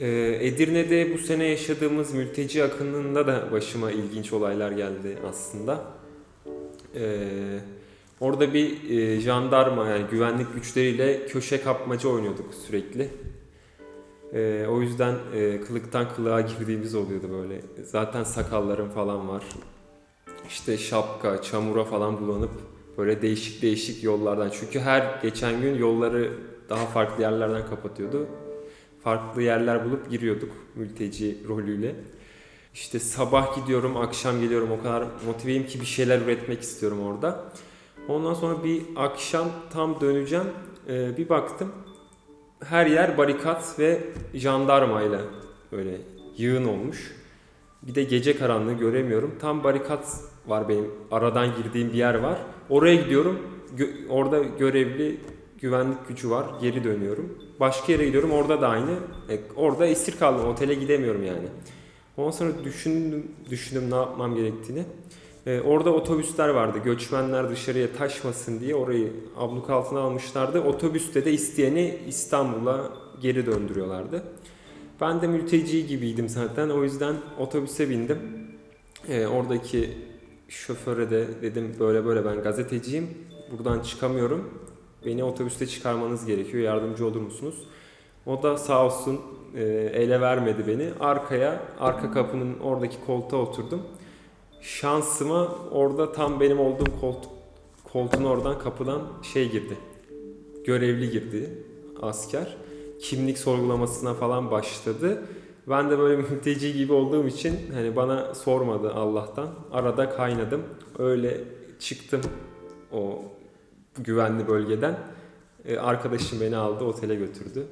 Ee, Edirne'de bu sene yaşadığımız mülteci akınında da başıma ilginç olaylar geldi aslında. Ee, orada bir e, jandarma yani güvenlik güçleriyle köşe kapmaca oynuyorduk sürekli. Ee, o yüzden e, kılıktan kılığa girdiğimiz oluyordu böyle. Zaten sakallarım falan var. İşte şapka, çamura falan bulanıp böyle değişik değişik yollardan. Çünkü her geçen gün yolları daha farklı yerlerden kapatıyordu. Farklı yerler bulup giriyorduk mülteci rolüyle. İşte sabah gidiyorum, akşam geliyorum. O kadar motiveyim ki bir şeyler üretmek istiyorum orada. Ondan sonra bir akşam tam döneceğim. Ee, bir baktım her yer barikat ve jandarmayla böyle yığın olmuş. Bir de gece karanlığı göremiyorum. Tam barikat var benim aradan girdiğim bir yer var. Oraya gidiyorum. Gö- orada görevli güvenlik gücü var. Geri dönüyorum. Başka yere gidiyorum. Orada da aynı. E, orada esir kaldım. Otele gidemiyorum yani. Ondan sonra düşündüm, düşündüm ne yapmam gerektiğini. E, orada otobüsler vardı. Göçmenler dışarıya taşmasın diye orayı abluk altına almışlardı. Otobüste de isteyeni İstanbul'a geri döndürüyorlardı. Ben de mülteci gibiydim zaten. O yüzden otobüse bindim. E, oradaki şoföre de dedim böyle böyle ben gazeteciyim. Buradan çıkamıyorum. Beni otobüste çıkarmanız gerekiyor. Yardımcı olur musunuz? O da sağ olsun e, ele vermedi beni. Arkaya, arka kapının oradaki koltuğa oturdum. Şansıma orada tam benim olduğum koltuk, koltuğun oradan kapıdan şey girdi. Görevli girdi asker. Kimlik sorgulamasına falan başladı. Ben de böyle mülteci gibi olduğum için hani bana sormadı Allah'tan. Arada kaynadım. Öyle çıktım o güvenli bölgeden. E, Arkadaşım beni aldı otele götürdü.